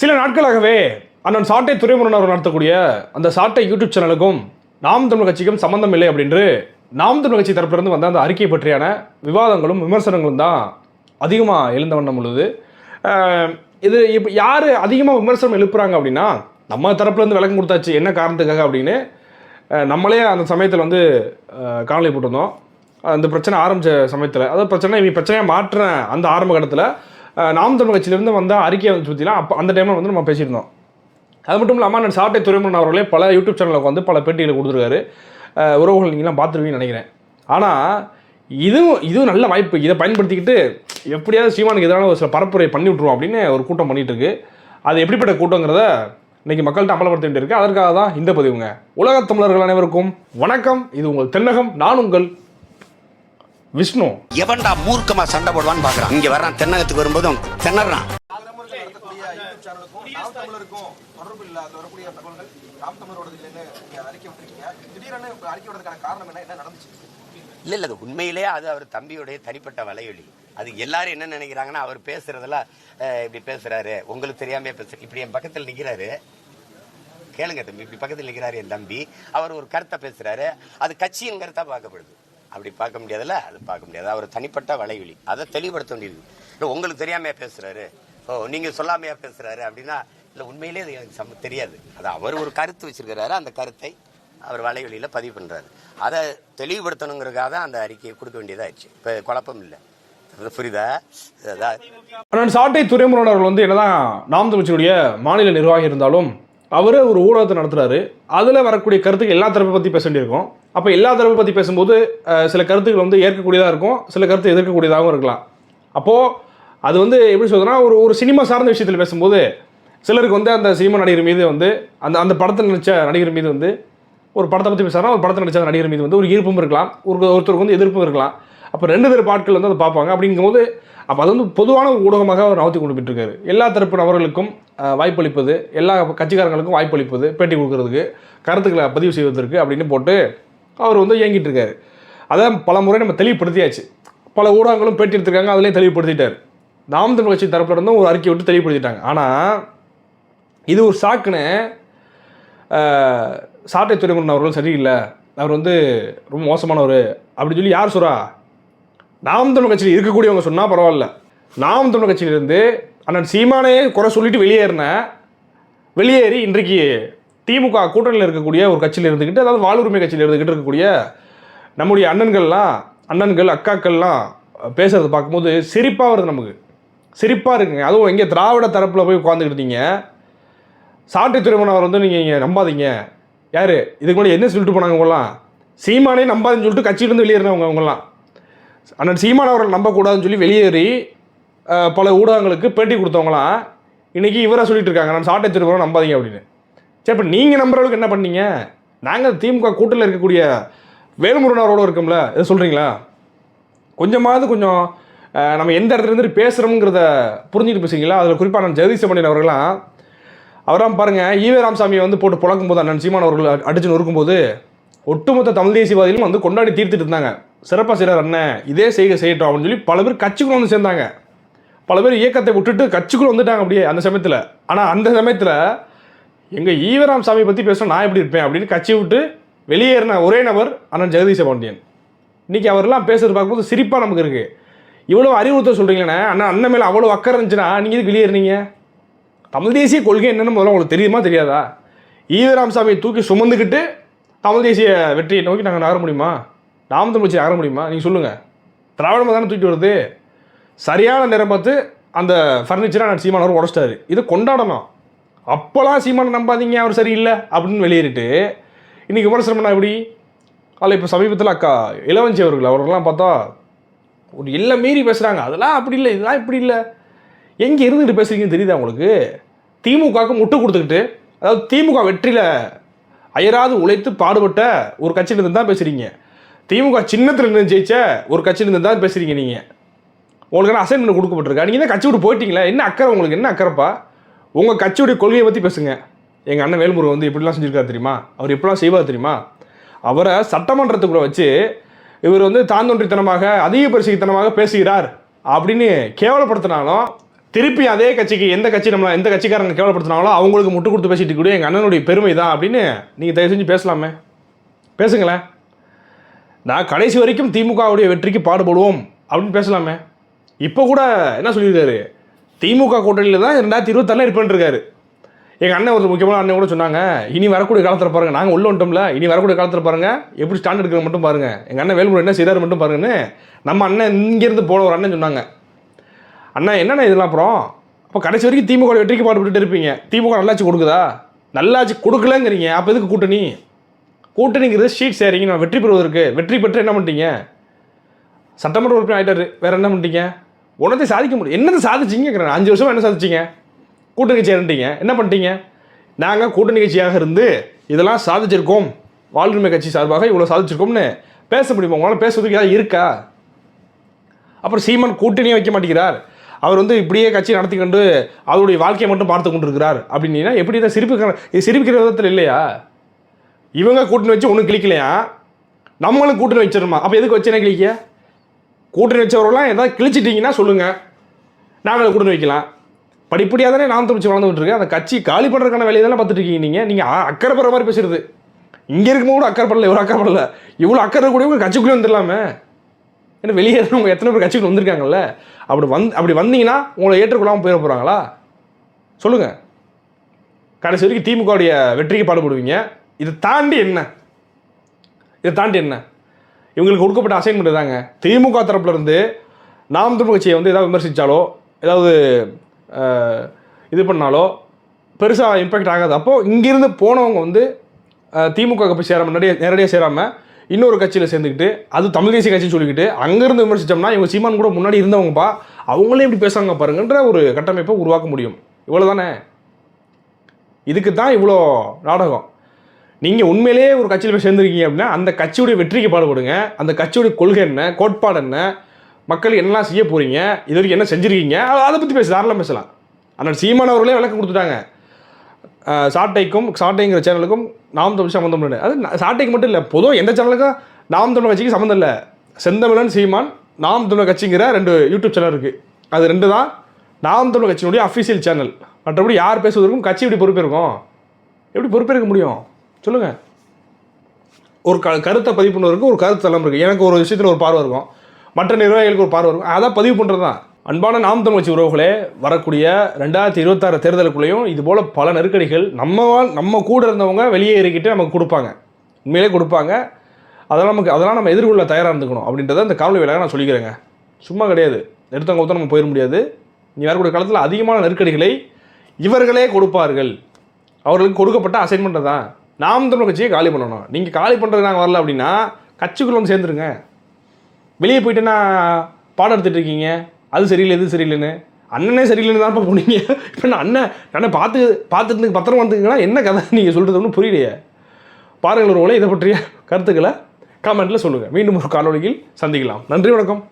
சில நாட்களாகவே அண்ணன் சாட்டை துறைமுருகன் அவர் நடத்தக்கூடிய அந்த சாட்டை யூடியூப் சேனலுக்கும் நாம் தமிழ் கட்சிக்கும் சம்பந்தம் இல்லை அப்படின்று நாம் தமிழ் கட்சி தரப்பிலிருந்து வந்த அந்த அறிக்கை பற்றியான விவாதங்களும் விமர்சனங்களும் தான் அதிகமாக எழுந்த வண்ணம் உள்ளது. இது இப்போ யார் அதிகமாக விமர்சனம் எழுப்புறாங்க அப்படின்னா நம்ம தரப்புலேருந்து விளக்கம் கொடுத்தாச்சு என்ன காரணத்துக்காக அப்படின்னு நம்மளே அந்த சமயத்தில் வந்து காணொலி போட்டிருந்தோம். அந்த பிரச்சனை ஆரம்பித்த சமயத்தில் அதாவது பிரச்சனை இவங்க பிரச்சனையாக மாற்றுறேன் அந்த ஆரம்ப கட்டத்தில் நாம் தமிழ் கட்சியிலேருந்து வந்த அறிக்கையை வந்து பற்றிலாம் அப்போ அந்த டைமில் வந்து நம்ம பேசியிருந்தோம். அது மட்டும் இல்லாமல் நான் சாட்டை துறைமுகன் அவர்களே பல யூடியூப் சேனலுக்கு வந்து பல பேட்டிகளை கொடுத்துருக்காரு. உறவுகள் நீங்களாம் பார்த்துருவீங்கன்னு நினைக்கிறேன். ஆனால் இதுவும் இதுவும் நல்ல வாய்ப்பு. இதை பயன்படுத்திக்கிட்டு எப்படியாவது சீமானுக்கு எதிரான ஒரு சில பரப்புரை பண்ணி விட்ருவோம் அப்படின்னு ஒரு கூட்டம் பண்ணிட்டு இருக்கு. அது எப்படிப்பட்ட கூட்டங்கிறத இன்றைக்கி மக்கள்கிட்ட அமலப்படுத்த வேண்டியிருக்கு. அதற்காக தான் இந்த பதிவுங்க. உலகத் தமிழர்கள் அனைவருக்கும் வணக்கம். இது உங்கள் தென்னகம். நான் உங்கள் விஷ்ணு. எவன்டா மூர்க்கமா சண்டை போடுவான்னு பாக்குறான். இங்க வர்றான் தென்னகத்துக்கு வரும்போதும் திணறான். இல்ல அதுல வரக்கூடிய தகவல்கள் நாம் தமிழரோடது இல்லைன்னு நீங்க அறிக்கை விட்டுருக்கீங்க திடீரென இப்ப அறிக்கை விடுறதுக்கான காரணம் என்ன என்ன நடந்துச்சு இல்ல உண்மையிலே அது அவர் தம்பியுடைய தனிப்பட்ட வலையொலி. அது எல்லாரும் என்ன நினைக்கிறாங்கன்னா அவர் பேசுறதுல அஹ், இப்படி பேசுறாரு. உங்களுக்கு தெரியாம பேச இப்படி என் பக்கத்தில் நிக்கிறாரு. கேளுங்க தம்பி இப்படி பக்கத்தில் நிக்கிறாரு என் தம்பி. அவர் ஒரு கருத்தை பேசுறாரு. அது கட்சியின் கருத்தா பார்க்கப்படுது. அப்படி பார்க்க முடியாதுல்ல? அது பார்க்க முடியாது. அவர் தனிப்பட்ட வலைவிழி. அதை தெளிவுபடுத்த வேண்டியது இல்லை உங்களுக்கு தெரியாமையா பேசுறாரு? ஓ நீங்க சொல்லாமையா பேசுறாரு அப்படின்னா இல்லை உண்மையிலே அது எனக்கு சம்ம- தெரியாது. அது அவர் ஒரு கருத்து வச்சிருக்கிறாரு. அந்த கருத்தை அவர் வலைவெளியில் பதிவு பண்ணுறாரு அதை தெளிவுபடுத்தணுங்கிறதுக்காக தான் அந்த அறிக்கையை கொடுக்க வேண்டியதாயிடுச்சு. இப்போ குழப்பம் இல்லை. அது புரியுதா? அதான் சாட்டை துறைமுருகன் அவர்கள் வந்து என்னதான் நாம் தமிழ்ச்சியுடைய மாநில நிர்வாகி இருந்தாலும் அவர் ஒரு ஊடகத்தை நடத்துகிறாரு அதில் வரக்கூடிய கருத்துக்கள் எல்லா தரப்பை பற்றி பேச வேண்டியிருக்கும். அப்போ எல்லா தரப்பை பற்றி பேசும்போது சில கருத்துக்கள் வந்து ஏற்கக்கூடியதாக இருக்கும். சில கருத்து எதிர்க்கக்கூடியதாகவும் இருக்கலாம். அப்போது அது வந்து எப்படி சொல்கிறதுனா ஒரு ஒரு சினிமா சார்ந்த விஷயத்தில் பேசும்போது சிலருக்கு வந்து அந்த சினிமா நடிகர் மீது வந்து அந்த அந்த படத்தில் நடித்த நடிகர் மீது வந்து ஒரு படத்தை பற்றி பேசுகிறா ஒரு படத்தில் நடிச்ச நடிகர் மீது வந்து ஒரு ஈர்ப்பும் இருக்கலாம். ஒரு ஒருத்தருக்கு வந்து எதிர்ப்பும் இருக்கலாம். அப்போ ரெண்டு பேர் பாட்கள் வந்து அதை பார்ப்பாங்க. அப்படிங்கும்போது அப்போ அது வந்து பொதுவான ஒரு ஊடகமாக அவர் நகர்த்தி கொண்டு போயிட்டுருக்காரு எல்லா தரப்பு நபர்களுக்கும் வாய்ப்பளிப்பது எல்லா கட்சிக்காரங்களுக்கும் வாய்ப்பளிப்பது பேட்டி கொடுக்கறதுக்கு கருத்துக்களை பதிவு செய்வதற்கு அப்படின்னு போட்டு அவர் வந்து இயங்கிட்டு இருக்காரு அதை பல முறை நம்ம தெளிவுபடுத்தியாச்சு. பல ஊடகங்களும் பேட்டி எடுத்திருக்காங்க அதுலேயும் தெளிவுபடுத்திட்டார். நாம் தமிழ் கட்சி தரப்புல இருந்தும் ஒரு அறிக்கை விட்டு தெளிவுபடுத்திட்டாங்க. ஆனால் இது ஒரு சாக்குன்னு சாட்டை துறைமுகன் அவர்கள் சரியில்லை. அவர் வந்து ரொம்ப மோசமானவர். அப்படின்னு சொல்லி யார் சொல்கிறா நாம் தமிழ் கட்சியில் இருக்கக்கூடியவங்க சொன்னால் பரவாயில்ல. நாம் தமிழ் கட்சியிலிருந்து அண்ணன் சீமானே குறை சொல்லிட்டு வெளியேறின வெளியேறி இன்றைக்கு திமுக கூட்டணியில் இருக்கக்கூடிய ஒரு கட்சியில் இருந்துக்கிட்டு அதாவது வாழ்வுரிமை கட்சியில் இருந்துக்கிட்டு இருக்கக்கூடிய நம்முடைய அண்ணன்கள்லாம் அண்ணன்கள் அக்காக்கள்லாம் பேசுறது பார்க்கும்போது சிரிப்பாக வருது நமக்கு. சிரிப்பாக இருக்குங்க. அதுவும் எங்கே திராவிட தரப்பில் போய் உட்காந்துக்கிட்டீங்க சாட்டை துறைமுனவர் வந்து நீங்கள் இங்கே நம்பாதீங்க. யார்? இதுக்கு முன்னாடி என்ன சொல்லிட்டு போனாங்க உங்களாம் சீமானே நம்பாதுன்னு சொல்லிட்டு கட்சியிலேருந்து வெளியேறினவங்க அவங்கெல்லாம் அண்ணன் சீமான் அவர்கள் நம்பக்கூடாதுன்னு சொல்லி வெளியேறி பல ஊடகங்களுக்கு பேட்டி கொடுத்தவங்களாம் இன்றைக்கி இவரை சொல்லிட்டு இருக்காங்க. நான் சாட்டை திருப்பரம் நம்பாதீங்க அப்படின்னு. சரி இப்போ நீங்கள் நம்புற அளவுக்கு என்ன பண்ணீங்க? நாங்கள் திமுக கூட்டில் இருக்கக்கூடிய வேலுமுருகன் அவரோட இருக்கோம்ல இதை சொல்கிறீங்களா கொஞ்சமாவது கொஞ்சம் நம்ம எந்த இடத்துல இருந்து பேசுகிறோங்கிறத புரிஞ்சுட்டு பேசுறீங்களா? அதில் குறிப்பாக நான் ஜெகதீஷ் செம்மணியன் அவர்களாம் அவராம் பாருங்கள் ஈவே ராமசாமியை வந்து போட்டு புழக்கும் போது அண்ணன் சீமான் அவர்கள் அ- அடிச்சு நொறுக்கும்போது ஒட்டுமொத்த தமிழ் தேசியவாதிகளும் வந்து கொண்டாடி தீர்த்துட்டு இருந்தாங்க. சிறப்பாக செய்கிறார் அண்ணன் இதே செய்க செய்யட்டும் அப்படின்னு சொல்லி பல பேர் கட்சிக்குள்ள வந்து சேர்ந்தாங்க. பல பேர் இயக்கத்தை விட்டுட்டு கட்சிக்குள்ள வந்துட்டாங்க அப்படியே அந்த சமயத்தில். ஆனால் அந்த சமயத்தில் எங்கள் ஈவராம் சாமியை பற்றி பேச நான் எப்படி இருப்பேன் அப்படின்னு கட்சி விட்டு வெளியேறின ஒரே நபர் அண்ணன் ஜெகதீச பாண்டியன் இன்றைக்கி அவரெல்லாம் பேசுறது பார்க்கும்போது சிரிப்பாக நமக்கு இருக்குது இவ்வளோ அறிவுறுத்த சொல்கிறீங்களே அண்ணா அண்ணன் மேலே அவ்வளோ அக்கறை இருந்துச்சுன்னா நீங்கள் எதுக்கு வெளியேறினீங்க? தமிழ் தேசிய கொள்கை என்னென்னு முதல்ல உங்களுக்கு தெரியுமா தெரியாதா? ஈவராம் சாமியை தூக்கி சுமந்துக்கிட்டு தமிழ் தேசிய வெற்றியை நோக்கி நாங்கள் நகர முடியுமா? நாம் தமிழ் நகர முடியுமா? நீங்கள் சொல்லுங்கள் திராவிடமாக தானே தூக்கிட்டு வருது? சரியான நேரம் பார்த்து அந்த ஃபர்னிச்சரை நான் சீமான் அவர் உடச்சிட்டாரு. இதை கொண்டாடணும். அப்போலாம் சீமானை நம்பாதீங்க அவர் சரியில்லை அப்படின்னு வெளியேறிட்டு இன்றைக்கி விமர்சனம் பண்ணா எப்படி? அதில் இப்போ சமீபத்தில் அக்கா இளவஞ்சி அவர்கள் அவர்கள்லாம் பார்த்தா ஒரு எல்லாம் மீறி பேசுகிறாங்க அதெல்லாம் அப்படி இல்லை இதெல்லாம் இப்படி இல்லை. எங்கே இருந்துகிட்டு பேசுறீங்கன்னு தெரியுதா உங்களுக்கு? திமுகவுக்கு முட்டு கொடுத்துக்கிட்டு அதாவது திமுக வெற்றியில் அயராது உழைத்து பாடுபட்ட ஒரு கட்சியிலிருந்து தான் பேசுகிறீங்க திமுக சின்னத்தில் இருந்து ஜெயிச்ச ஒரு கட்சியிலிருந்து தான் பேசுகிறீங்க நீங்கள் உங்களுக்கு அசைன்மெண்ட் கொடுக்கப்பட்டிருக்கா? நீங்கள் தான் கட்சி விட்டு போயிட்டீங்களா? என்ன அக்கறை உங்களுக்கு? என்ன அக்கறைப்பா? உங்கள் கட்சியுடைய கொள்கையை பற்றி பேசுங்க. எங்கள் அண்ணன் வேல்முருகன் வந்து இப்படிலாம் செஞ்சிருக்காரு தெரியுமா? அவர் எப்படிலாம் செய்வார் தெரியுமா? அவரை சட்டமன்றத்துக்குள்ள வச்சு இவர் வந்து தாந்தொன்றித்தனமாக அதிக பரிசுத்தனமாக பேசுகிறார் அப்படின்னு கேவலப்படுத்தினாலும் திருப்பி அதே கட்சிக்கு எந்த கட்சி நம்மளை எந்த கட்சிக்காரங்க கேவலப்படுத்தினாங்களோ அவங்களுக்கு முட்டு கொடுத்து பேசிட்டு கூட எங்கள் அண்ணனுடைய பெருமை தான் அப்படின்னு நீங்கள் தயவு செஞ்சு பேசலாமே. பேசுங்களேன். நான் கடைசி வரைக்கும் திமுகவுடைய வெற்றிக்கு பாடுபடுவோம் அப்படின்னு பேசலாமே. இப்போ கூட என்ன சொல்லியிருக்காரு? திமுக கூட்டணியில் தான் ரெண்டாயிரத்தி இருபத்தாறில் இருப்பேன்ருக்காரு எங்கள் அண்ணன் ஒரு முக்கியமான அண்ணன் கூட சொன்னாங்க இனி வரக்கூடிய காலத்தில் பாருங்கள் நாங்கள் உள்ள வந்துட்டோம்ல இனி வரக்கூடிய காலத்தில் பாருங்கள் எப்படி ஸ்டாண்ட் எடுக்கிறது மட்டும் பாருங்கள் எங்கள் அண்ணன் வேலுமுறை என்ன செய்தார் மட்டும் பாருங்கன்னு நம்ம அண்ணன் இங்கேருந்து போன ஒரு அண்ணன் சொன்னாங்க. அண்ணா என்னண்ணா இதெல்லாம் அப்புறம்? அப்போ கடைசி வரைக்கும் திமுக வெற்றிக்கு பாடுபட்டு இருப்பீங்க. திமுக நல்லாச்சு கொடுக்குதா? நல்லாச்சு கொடுக்கலங்கிறீங்க. அப்போ எதுக்கு கூட்டணி? கூட்டணிங்கிறது ஷீட் சேரிங்க நான் வெற்றி பெறுவதற்கு வெற்றி பெற்று என்ன பண்ணிட்டீங்க? சட்டமன்ற உறுப்பினர் ஆகிட்டாரு வேற என்ன பண்ணிட்டீங்க? உனத்தை சாதிக்க முடியும் என்னது சாதிச்சிங்க அஞ்சு வருஷமாக என்ன சாதிச்சிங்க? கூட்டணி கட்சி என்ன பண்ணிட்டீங்க? நாங்கள் கூட்டணி கட்சியாக இருந்து இதெல்லாம் சாதிச்சிருக்கோம். வாழ்வுரிமை கட்சி சார்பாக இவ்வளோ சாதிச்சிருக்கோம்னு பேச முடியுமா? உங்களால் பேசுறதுக்கு ஏதாவது இருக்கா? அப்புறம் சீமான் கூட்டணியே வைக்க மாட்டேங்கிறார். அவர் வந்து இப்படியே கட்சி நடத்தி கொண்டு அவருடைய வாழ்க்கையை மட்டும் பார்த்து கொண்டிருக்கிறார். அப்படின்னா எப்படி தான் சிரிப்பு இது சிரிப்பிக்கிற விதத்தில் இல்லையா? இவங்க கூட்டணி வச்சு ஒன்றும் கிளிக்கலையா நம்மளும் கூட்டணி வச்சிருமா அப்போ எதுக்கு வச்சு என்ன கிளிக்க கூட்டணி வச்சவரெல்லாம் ஏதாவது கிழிச்சிட்டிங்கன்னா சொல்லுங்கள் நாங்கள் கூட்டணி வைக்கலாம். படிப்படியாக தானே நாம் திருச்சி வளர்ந்துட்டு அந்த கட்சி காலி பண்ணுறதுக்கான வேலையை தானே பார்த்துட்டு இருக்கீங்க நீங்கள் நீங்கள் அக்கறை படுற மாதிரி பேசுறது. இங்கே இருக்கும்போது கூட அக்கறை படல இவ்வளோ அக்கறை படல. இவ்வளோ அக்கறை கூட கூடியவங்க கட்சிக்குள்ளே வந்துடலாமே. ஏன்னா வெளியே உங்கள் எத்தனை பேர் கட்சிக்குள்ள வந்திருக்காங்கல்ல? அப்படி வந் அப்படி வந்தீங்கன்னா உங்களை ஏற்றுக்கொள்ளாமல் போயிட போகிறாங்களா சொல்லுங்கள் கடைசி வரைக்கும் திமுகவுடைய வெற்றிக்கு பாடுபடுவீங்க. இதை தாண்டி என்ன? இதை தாண்டி என்ன? இவங்களுக்கு கொடுக்கப்பட்ட அசைன்மெண்ட் தாங்க திமுக தரப்புலேருந்து நாம் தமிழ் கட்சியை வந்து ஏதாவது விமர்சித்தாலோ ஏதாவது இது பண்ணாலோ பெருசாக இம்பேக்ட் ஆகாது. அப்போது இங்கேருந்து போனவங்க வந்து திமுக போய் சேராமல் நேரடியாக நேரடியாக சேராமல் இன்னொரு கட்சியில் சேர்ந்துக்கிட்டு அது தமிழ் தேசிய கட்சின்னு சொல்லிக்கிட்டு அங்கேருந்து விமர்சித்தோம்னா இவங்க சீமான் கூட முன்னாடி இருந்தவங்கப்பா அவங்களே இப்படி பேசுகிறாங்க பாருங்கன்ற ஒரு கட்டமைப்பை உருவாக்க முடியும். இவ்வளோ தானே இதுக்கு தான் இவ்வளோ நாடகம். நீங்கள் உண்மையிலேயே ஒரு கட்சியில் போய் சேர்ந்துருக்கீங்க அப்படின்னா அந்த கட்சியுடைய வெற்றிக்கு பாடுபடுங்க. அந்த கட்சியுடைய கொள்கை என்ன கோட்பாடு என்ன மக்கள் என்னெல்லாம் செய்ய போகிறீங்க இது வரைக்கும் என்ன செஞ்சுருக்கீங்க அதை பற்றி பேச தாராளம் பேசலாம். ஆனால் சீமான் அவர்களே விளக்கம் கொடுத்துட்டாங்க. சாட்டைக்கும் சாட்டைங்கிற சேனலுக்கும் நாம் தமிழ் சம்மந்தம் இல்லை அது சாட்டைக்கு மட்டும் இல்லை பொதுவாக எந்த சேனலுக்கும் நாம் தமிழ் கட்சிக்கு சம்மந்தம் இல்லை. செந்தமிழன் சீமான் நாம் தமிழ் கட்சிங்கிற ரெண்டு யூடியூப் சேனல் இருக்குது அது ரெண்டு தான் நாம் தமிழ் கட்சியினுடைய அஃபிஷியல் சேனல் மற்றபடி யார் பேசுவதற்கும் கட்சி எப்படி பொறுப்பேற்கும்? எப்படி பொறுப்பேற்க முடியும்? சொல்லுங்கள் ஒரு க கருத்தை பதிவு பண்ணுவதற்கு ஒரு கருத்து தளம் இருக்குது எனக்கு ஒரு விஷயத்தில் ஒரு பார்வை இருக்கும். மற்ற நிர்வாகிகளுக்கு ஒரு பார்வை இருக்கும். அதான் பதிவு பண்ணுறது தான். அன்பான நாம் தமிழ்ச்சி உறவுகளே வரக்கூடிய ரெண்டாயிரத்தி இருபத்தாறு தேர்தலுக்குள்ளேயும் இது போல் பல நெருக்கடிகள் நம்ம நம்ம கூட இருந்தவங்க வெளியே இறக்கிட்டு நமக்கு கொடுப்பாங்க. உண்மையிலே கொடுப்பாங்க. அதெல்லாம் நமக்கு அதெல்லாம் நம்ம எதிர்கொள்ள தயாராக இருந்துக்கணும் அப்படின்றத இந்த காவலி வேலையாக நான் சொல்லிக்கிறேங்க. சும்மா கிடையாது. எடுத்தவங்க ஒருத்தர் நம்ம போயிட முடியாது. நீ வரக்கூடிய காலத்தில் அதிகமான நெருக்கடிகளை இவர்களே கொடுப்பார்கள். அவர்களுக்கு கொடுக்கப்பட்ட அசைன்மெண்ட்டை தான் நாம் தமிழ் கட்சியை காலி பண்ணணும். நீங்கள் காலி பண்ணுறது நாங்கள் வரல அப்படின்னா கட்சிக்குள்ள வந்து சேர்ந்துருங்க. வெளியே போயிட்டுன்னா பாடம் எடுத்துகிட்டு இருக்கீங்க? அது சரியில்லை இது சரியில்லைன்னு. அண்ணனே சரியில்லைன்னு தான் போனீங்க. இப்போ நான் அண்ணன் அண்ணன் பார்த்து பார்த்துட்டு பத்திரம் வந்துங்கன்னா என்ன கதை? நீங்கள் சொல்கிறது ஒன்றும் புரியலையே. பாருங்கள் ஒரு இதை பற்றிய கருத்துக்களை கமெண்ட்டில் சொல்லுங்கள் மீண்டும் ஒரு காணொலியில் சந்திக்கலாம். நன்றி வணக்கம்.